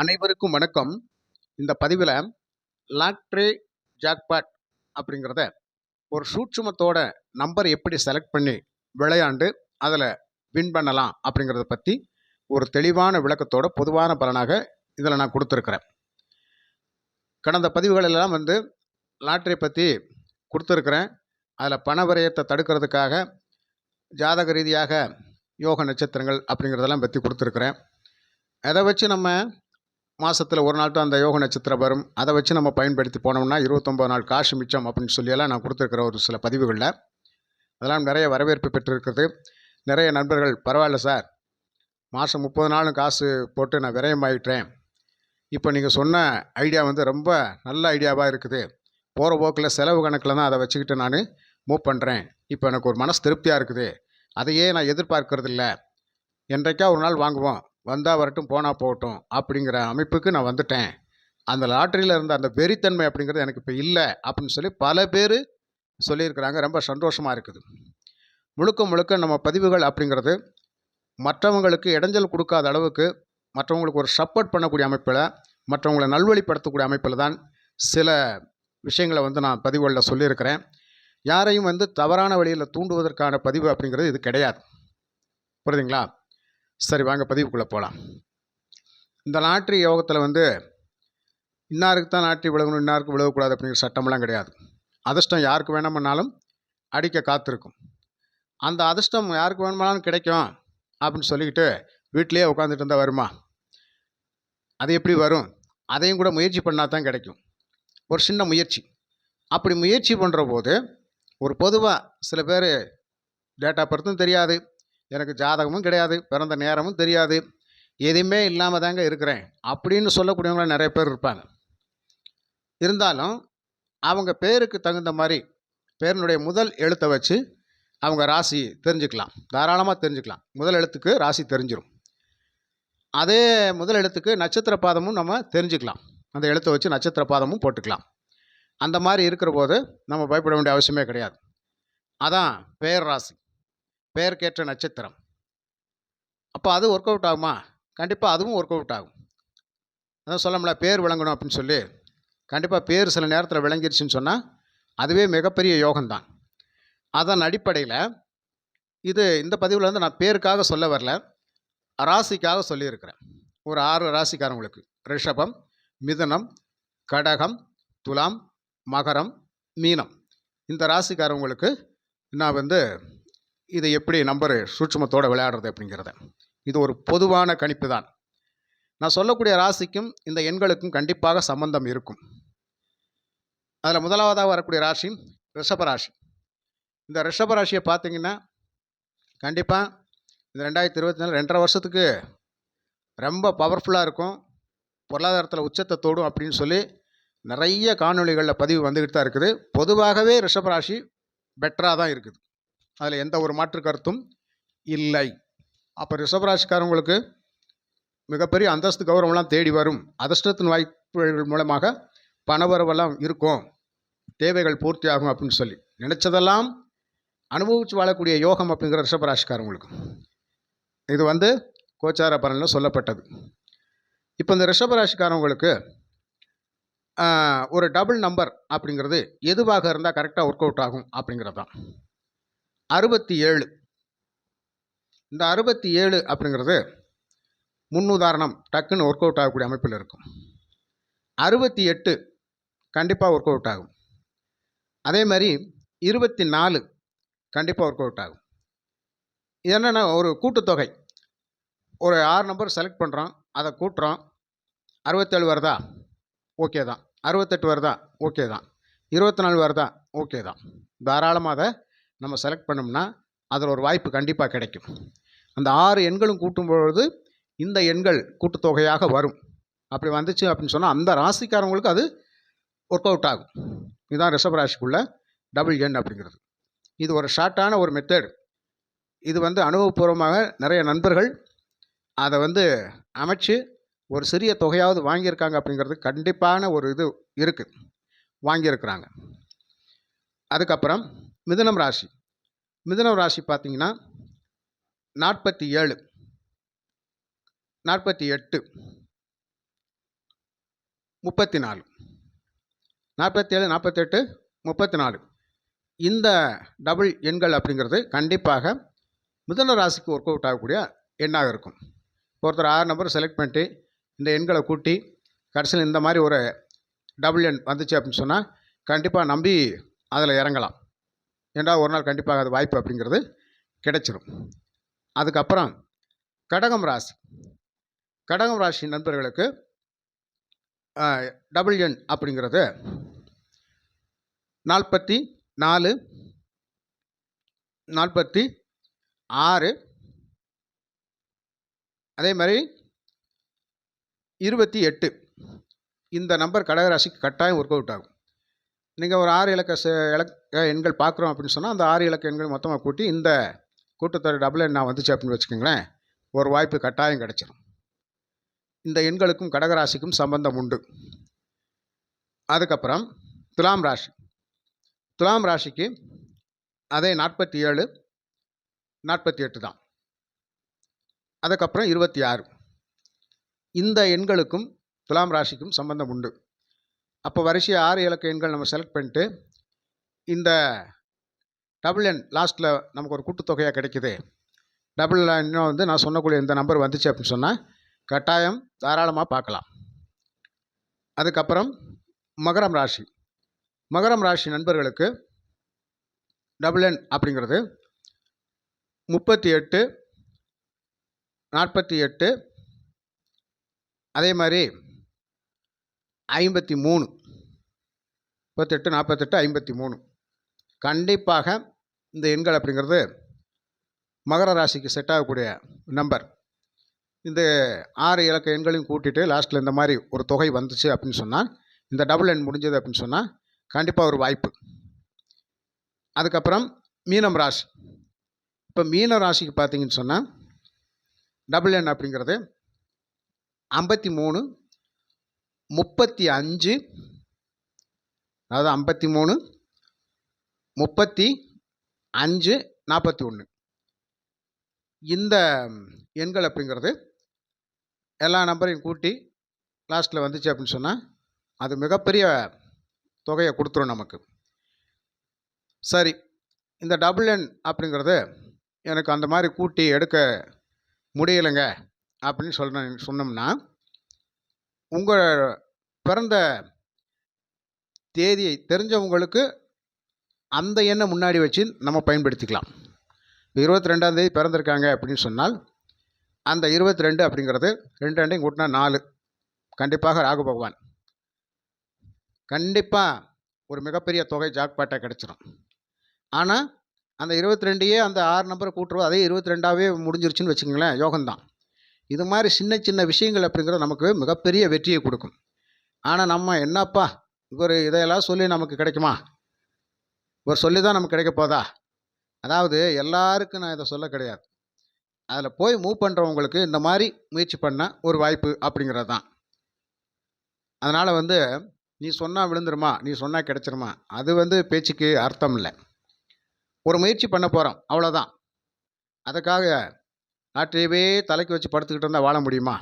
அனைவருக்கும் வணக்கம். இந்த பதிவில் லாட்ரி ஜாக்பாட் அப்படிங்கிறத ஒரு சூட்சுமத்தோட நம்பர் எப்படி செலக்ட் பண்ணி விளையாண்டு அதில் வின் பண்ணலாம் அப்படிங்கிறத பற்றி ஒரு தெளிவான விளக்கத்தோட பொதுவான பலனாக இதில் நான் கொடுத்துருக்குறேன். கடந்த பதிவுகளெல்லாம் வந்து லாட்ரி பற்றி கொடுத்துருக்குறேன். அதில் பண விரயத்தை தடுக்கிறதுக்காக ஜாதக ரீதியாக யோக நட்சத்திரங்கள் அப்படிங்கிறதெல்லாம் பற்றி கொடுத்துருக்குறேன். அதை வச்சு நம்ம மாதத்தில் ஒரு நாள் தான் அந்த யோக நட்சத்திரம் வரும். அதை வச்சு நம்ம பயன்படுத்தி போனோம்னா இருபத்தொம்பது நாள் காசு மிச்சம் அப்படின்னு சொல்லியெல்லாம் நான் கொடுத்துருக்குற ஒரு சில பதிவுகளில். அதெல்லாம் நிறைய வரவேற்பு பெற்றிருக்கிறது. நிறைய நண்பர்கள் பரவாயில்ல சார். மாதம் முப்பது நாளும் காசு போட்டு நான் விரயமாயிட்டேன். இப்போ நீங்கள் சொன்ன ஐடியா வந்து ரொம்ப நல்ல ஐடியாவாக இருக்குது. போகிற போக்கில் செலவு கணக்கில் தான் அதை வச்சுக்கிட்டு நான் மூவ் பண்ணுறேன் இப்போ எனக்கு ஒரு மனசு திருப்தியாக இருக்குது. அதையே நான் எதிர்பார்க்கறதில்ல. என்றைக்கா ஒரு நாள் வாங்குவோம். வந்தால் வரட்டும் போனால் போகட்டும் அப்படிங்கிற அமைப்புக்கு நான் வந்துட்டேன். அந்த லாட்டரியில் இருந்த அந்த வெறித்தன்மை அப்படிங்கிறது எனக்கு இப்போ இல்லை அப்படின்னு சொல்லி பல பேர் சொல்லியிருக்கிறாங்க. ரொம்ப சந்தோஷமாக இருக்குது. முழுக்க முழுக்க நம்ம பதிவுகள் அப்படிங்கிறது மற்றவங்களுக்கு இடைஞ்சல் கொடுக்காத அளவுக்கு மற்றவங்களுக்கு ஒரு சப்போர்ட் பண்ணக்கூடிய அமைப்பில் மற்றவங்களை நல்வழிப்படுத்தக்கூடிய அமைப்பில் தான் சில விஷயங்களை வந்து நான் பதிவுகளில் சொல்லியிருக்கிறேன். யாரையும் வந்து தவறான வழியில் தூண்டுவதற்கான பதிவு அப்படிங்கிறது இது கிடையாது. புரியுதுங்களா? சரி வாங்க பதிவுக்குள்ளே போகலாம் இந்த லாட்ரி யோகத்தில் வந்து இன்னாருக்கு தான் லாட்ரி விழுகணும் இன்னாருக்கு விழுகக்கூடாது அப்படிங்கிற சட்டமெல்லாம் கிடையாது. அதிர்ஷ்டம் யாருக்கு வேணுமானாலும் அடிக்க காத்திருக்கும். அந்த அதிர்ஷ்டம் யாருக்கு வேணுமானாலும் கிடைக்கும் அப்படின்னு சொல்லிக்கிட்டு வீட்டிலேயே உட்காந்துட்டு இருந்தால் வருமா? அது எப்படி வரும்? அதையும் கூட முயற்சி பண்ணால் தான் கிடைக்கும். ஒரு சின்ன முயற்சி. அப்படி முயற்சி பண்ணுற போது ஒரு பொதுவாக சில பேர் டேட்டா பர்த்தும் தெரியாது. எனக்கு ஜாதகமும் கிடையாது பிறந்த நேரமும் தெரியாது. எதுவுமே இல்லாமல் தாங்க இருக்கிறேன். அப்படின்னு சொல்லக்கூடியவங்களாம் நிறைய பேர் இருப்பாங்க. இருந்தாலும் அவங்க பேருக்கு தகுந்த மாதிரி பேரினுடைய முதல் எழுத்தை வச்சு அவங்க ராசி தெரிஞ்சுக்கலாம். தாராளமாக தெரிஞ்சுக்கலாம். முதல் எழுத்துக்கு ராசி தெரிஞ்சிடும் அதே முதல் எழுத்துக்கு நட்சத்திர பாதமும் நம்ம தெரிஞ்சுக்கலாம். அந்த எழுத்தை வச்சு நட்சத்திர பாதமும் போட்டுக்கலாம். அந்த மாதிரி இருக்கிற போது நம்ம பயப்பட வேண்டிய அவசியமே கிடையாது. அதான் பெயர் ராசி. பெயர்க்கேற்ற நட்சத்திரம். அப்போ அது ஒர்க் அவுட் ஆகுமா? கண்டிப்பாக அதுவும் ஒர்க் அவுட் ஆகும். அதான் சொல்லமுல பேர் விளங்கணும் அப்படின்னு சொல்லி. கண்டிப்பாக பேர் சில நேரத்தில் விளங்கிருச்சுன்னு சொன்னால் அதுவே மிகப்பெரிய யோகம்தான். அதன் அடிப்படையில் இது இந்த பதிவில் வந்து நான் பேருக்காக சொல்ல வரல. ராசிக்காக சொல்லியிருக்கிறேன். ஒரு ஆறு ராசிக்காரங்களுக்கு. ரிஷபம் மிதனம் கடகம் துலாம் மகரம் மீனம். இந்த ராசிக்காரவங்களுக்கு நான் வந்து இதை எப்படி நம்பர்? சூட்சமத்தோடு விளையாடுறது அப்படிங்கிறத. இது ஒரு பொதுவான கணிப்பு தான். நான் சொல்லக்கூடிய ராசிக்கும் இந்த எண்களுக்கும் கண்டிப்பாக சம்பந்தம் இருக்கும். அதில் முதலாவதாக வரக்கூடிய ராசி ரிஷபராசி இந்த ரிஷபராசியை பார்த்தீங்கன்னா கண்டிப்பாக இந்த ரெண்டாயிரத்தி இருபத்தி நாலு ரெண்டரை வருஷத்துக்கு ரொம்ப பவர்ஃபுல்லாக இருக்கும். பொருளாதாரத்தில் உச்சத்தை தோடும் அப்படின்னு சொல்லி நிறைய காணொளிகளில் பதிவு வந்துக்கிட்டு தான் இருக்குது. பொதுவாகவே ரிஷபராசி பெட்டராக தான் இருக்குது. அதில் எந்த ஒரு மாற்று கருத்தும் இல்லை. அப்போ ரிஷபராசிக்காரவங்களுக்கு மிகப்பெரிய அந்தஸ்து கௌரவம்லாம் தேடி வரும். அதிர்ஷ்டத்தின் வாய்ப்புகள் மூலமாக பணவரவெல்லாம் இருக்கும். தேவைகள் பூர்த்தி ஆகும் அப்படின்னு சொல்லி. நினச்சதெல்லாம் அனுபவித்து வாழக்கூடிய யோகம் அப்படிங்கிற ரிஷபராசிக்காரவங்களுக்கு. இது வந்து கோச்சார பலனில் சொல்லப்பட்டது. இப்போ இந்த ரிஷபராசிக்காரவங்களுக்கு ஒரு டபுள் நம்பர் அப்படிங்கிறது எதுவாக இருந்தால் கரெக்டாக ஒர்க் அவுட் ஆகும் அப்படிங்கிறது தான் அறுபத்தி ஏழு. இந்த அறுபத்தி ஏழு அப்படிங்கிறது முன்னுதாரணம் டக்குன்னு ஒர்க் அவுட் ஆகக்கூடிய அமைப்பில் இருக்கும். அறுபத்தி எட்டு கண்டிப்பாக ஒர்க் அவுட் ஆகும். அதே மாதிரி இருபத்தி நாலு கண்டிப்பாக ஒர்க் அவுட் ஆகும். என்னென்னா ஒரு கூட்டுத்தொகை. ஒரு ஆறு நம்பர் செலக்ட் பண்ணுறோம் அதை கூட்டுறோம். அறுபத்தேழு வருதா? ஓகே தான். அறுபத்தெட்டு வருதா? ஓகே தான். இருபத்தி நாலு வருதா? ஓகே தான். தாராளமாக அதை நம்ம செலக்ட் பண்ணோம்னா அதில் ஒரு வாய்ப்பு கண்டிப்பாக கிடைக்கும். அந்த ஆறு எண்களும் கூட்டும்பொழுது இந்த எண்கள் கூட்டுத்தொகையாக வரும். அப்படி வந்துச்சு அப்படின்னு சொன்னால் அந்த ராசிக்காரவங்களுக்கு அது ஒர்க் அவுட் ஆகும். இதுதான் ரிஷப ராசிக்குள்ள டபுள் எண் அப்படிங்கிறது. இது ஒரு ஷார்ட்டான ஒரு மெத்தட் இது வந்து அனுபவபூர்வமாக நிறைய நண்பர்கள் அதை வந்து அமைச்சு ஒரு சிறிய தொகையாவது வாங்கியிருக்காங்க அப்படிங்கிறது கண்டிப்பான ஒரு இது இருக்குது வாங்கியிருக்கிறாங்க. அதுக்கப்புறம் மிதுனம் ராசி. மிதுனம் ராசி பார்த்தீங்கன்னா நாற்பத்தி ஏழு நாற்பத்தி எட்டு முப்பத்தி நாலு நாற்பத்தி ஏழு நாற்பத்தெட்டு முப்பத்தி நாலு இந்த டபுள் எண்கள் அப்படிங்கிறது கண்டிப்பாக மிதுன ராசிக்கு ஒர்க் அவுட் ஆகக்கூடிய எண்ணாக இருக்கும். ஒருத்தர் ஆறு நம்பர் செலக்ட் பண்ணிட்டு இந்த எண்களை கூட்டி கடைசியில் இந்த மாதிரி ஒரு டபுள் எண் வந்துச்சு அப்படின்னு சொன்னால் கண்டிப்பாக நம்பி அதில் இறங்கலாம். ஏண்டா ஒரு நாள் கண்டிப்பாக அது வாய்ப்பு அப்படிங்கிறது கிடைச்சிரும். அதுக்கப்புறம் கடகம் ராசி. கடகம் ராசி நண்பர்களுக்கு டபுள் என் அப்படிங்கிறது நாற்பத்தி நாலு நாற்பத்தி ஆறு அதே மாதிரி இருபத்தி எட்டு. இந்த நம்பர் கடகராசிக்கு கட்டாயம் ஒர்க் அவுட் ஆகும். நீங்கள் ஒரு ஆறு இலக்க ச இலக்க எண்கள் பார்க்குறோம் அப்படின்னு சொன்னால் அந்த ஆறு இலக்க எண்கள் மொத்தமாக கூட்டி இந்த கூட்டத்தொடர் டபுள் எண் நான் வந்துச்சு அப்படின்னு வச்சுக்கோங்களேன் ஒரு வாய்ப்பு கட்டாயம் கிடைச்சிடும் இந்த எண்களுக்கும் கடகராசிக்கும் சம்பந்தம் உண்டு. அதுக்கப்புறம் துலாம் ராசி. துலாம் ராசிக்கு அதே நாற்பத்தி ஏழு நாற்பத்தி எட்டு தான். அதுக்கப்புறம் இருபத்தி ஆறு இந்த எண்களுக்கும் துலாம் ராசிக்கும் சம்பந்தம் உண்டு. அப்போ வரிசையாக ஆறு இலக்க எண்கள் நம்ம செலக்ட் பண்ணிட்டு இந்த டபுள் என் லாஸ்ட்டில் நமக்கு ஒரு கூட்டுத்தொகையாக கிடைக்குது. டபுள் இன்னும் வந்து நான் சொன்னக்கூடிய இந்த நம்பர் வந்துச்சு அப்படின்னு சொன்னால் கட்டாயம் தாராளமாக பார்க்கலாம். அதுக்கப்புறம் மகரம் ராசி. மகரம் ராசி நண்பர்களுக்கு டபுள் என் அப்படிங்கிறது முப்பத்தி எட்டு நாற்பத்தி எட்டு அதே மாதிரி ஐம்பத்தி மூணு. முப்பத்தெட்டு நாற்பத்தெட்டு ஐம்பத்தி மூணு. கண்டிப்பாக இந்த எண்கள் அப்படிங்கிறது மகர ராசிக்கு செட் ஆகக்கூடிய நம்பர் இந்த ஆறு இலக்க எண்களையும் கூட்டிட்டு லாஸ்ட்டில் இந்த மாதிரி ஒரு தொகை வந்துச்சு அப்படின்னு சொன்னால் இந்த டபுள் எண் முடிஞ்சது அப்படின்னு சொன்னால் கண்டிப்பாக ஒரு வாய்ப்பு. அதுக்கப்புறம் மீனம் ராசி. இப்போ மீன ராசிக்கு பார்த்தீங்கன்னு சொன்னால் டபுள் எண் அப்படிங்கிறது ஐம்பத்தி மூணு முப்பத்தி அஞ்சு அதாவது ஐம்பத்தி மூணு முப்பத்தி அஞ்சு நாற்பத்தி ஒன்று. இந்த எண்கள் அப்படிங்கிறது எல்லா நம்பரையும் கூட்டி லாஸ்ட்டில் வந்துச்சு அப்படின்னு சொன்னால் அது மிகப்பெரிய தொகையை கொடுத்துரும் நமக்கு. சரி இந்த டபுள் எண் அப்படிங்கிறது எனக்கு அந்த மாதிரி கூட்டி எடுக்க முடியலைங்க அப்படின்னு சொல்ற சொன்னோம்னா உங்கள் பிறந்த தேதியை தெரிஞ்சவங்களுக்கு அந்த எண்ணை முன்னாடி வச்சு நம்ம பயன்படுத்திக்கலாம். இருபத்தி ரெண்டாந்தேதி பிறந்திருக்காங்க அப்படின்னு சொன்னால் அந்த இருபத்தி ரெண்டு அப்படிங்கிறது ரெண்டு ரெண்டையும் கூட்டினா நாலு. கண்டிப்பாக ராகு பகவான். கண்டிப்பாக ஒரு மிகப்பெரிய தொகை ஜாக்பாட்டாக கிடச்சிரும். ஆனால் அந்த இருபத்தி ரெண்டையே அந்த ஆறு நம்பரை கூட்டுருவோம் அதே இருபத்தி ரெண்டாவே முடிஞ்சிருச்சுன்னு வச்சுங்களேன் யோகம்தான். இது மாதிரி சின்ன சின்ன விஷயங்கள் அப்படிங்கிறது நமக்கு மிகப்பெரிய வெற்றியை கொடுக்கும். ஆனால் நம்ம என்னப்பா இவர் இதையெல்லாம் சொல்லி நமக்கு கிடைக்குமா? இவர் சொல்லி தான் நமக்கு கிடைக்க போதா? அதாவது எல்லாருக்கும் நான் இதை சொல்ல கிடையாது. அதில் போய் மூவ் பண்ணுறவங்களுக்கு இந்த மாதிரி முயற்சி பண்ண ஒரு வாய்ப்பு அப்படிங்கிறது தான். அதனால் வந்து நீ சொன்னால் விழுந்துருமா? நீ சொன்னால் கிடைச்சிருமா? அது வந்து பேச்சுக்கு அர்த்தம் இல்லை. ஒரு முயற்சி பண்ண போகிறோம் அவ்வளோதான் அதுக்காக நாட்டையவே தலைக்கு வச்சு படுத்துக்கிட்டு இருந்தால் வாழ முடியுமா?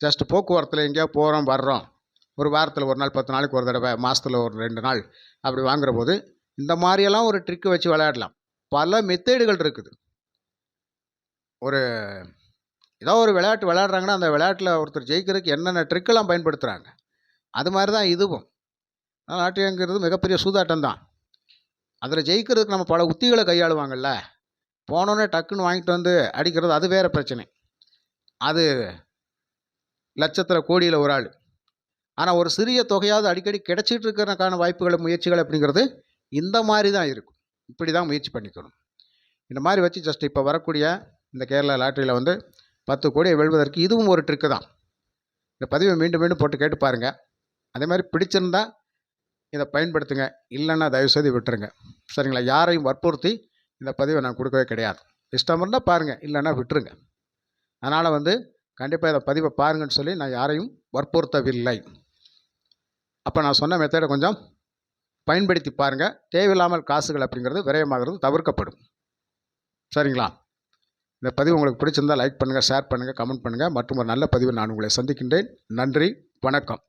ஜஸ்ட் போக்குவரத்தில் எங்கேயோ போகிறோம் வர்றோம். ஒரு வாரத்தில் ஒரு நாள் பத்து நாளைக்கு ஒரு தடவை மாதத்தில் ஒரு ரெண்டு நாள் அப்படி வாங்குற போது இந்த மாதிரியெல்லாம் ஒரு ட்ரிக்கு வச்சு விளையாடலாம். பல மெத்தேடுகள் இருக்குது. ஒரு ஏதோ ஒரு விளையாட்டு விளையாடுறாங்கன்னா அந்த விளையாட்டில் ஒருத்தர் ஜெயிக்கிறதுக்கு என்னென்ன ட்ரிக்கெல்லாம் பயன்படுத்துகிறாங்க அது மாதிரி தான் இதுவும் நாட்டியங்கிறது மிகப்பெரிய சூதாட்டம் தான் அதில் ஜெயிக்கிறதுக்கு நம்ம பல உத்திகளை கையாளுவாங்கள்ல போனோடனே டக்குன்னு வாங்கிட்டு வந்து அடிக்கிறது அது வேறு பிரச்சனை. அது லட்சத்தில் கோடியில் ஒரு ஆள். ஆனால் ஒரு சிறிய தொகையாவது அடிக்கடி கிடைச்சிட்டு இருக்கிறதுக்கான வாய்ப்புகள் முயற்சிகள் அப்படிங்கிறது இந்த மாதிரி தான் இருக்கும். இப்படி தான் முயற்சி பண்ணிக்கணும். இந்த மாதிரி வச்சு ஜஸ்ட் இப்போ வரக்கூடிய இந்த கேரளா லாட்டரியில் வந்து பத்து கோடியை வெல்வதற்கு இதுவும் ஒரு ட்ரிக்கு தான். இந்த பதிவை மீண்டும் மீண்டும் போட்டு கேட்டு பாருங்கள் அதே மாதிரி பிடிச்சிருந்தா இதை பயன்படுத்துங்க. இல்லைன்னா தயவுசெய்து விட்டுருங்க. சரிங்களா? யாரையும் வற்புறுத்தி இந்த பதிவை நான் கொடுக்கவே கிடையாது. இஷ்டம் இருந்தால் பாருங்கள் இல்லைன்னா விட்டுருங்க. அதனால் வந்து கண்டிப்பாக இதை பதிவை பாருங்கன்னு சொல்லி நான் யாரையும் வற்புறுத்தவில்லை. அப்போ நான் சொன்ன மெத்தடை கொஞ்சம் பயன்படுத்தி பாருங்கள் தேவையில்லாமல் காசுகள் அப்படிங்கிறது விரயமாகிறது தவிர்க்கப்படும். சரிங்களா? இந்த பதிவு உங்களுக்கு பிடிச்சிருந்தால் லைக் பண்ணுங்கள் ஷேர் பண்ணுங்கள் கமெண்ட் பண்ணுங்கள் மற்றும் ஒரு நல்ல பதிவை நான் உங்களை சந்திக்கின்றேன். நன்றி வணக்கம்.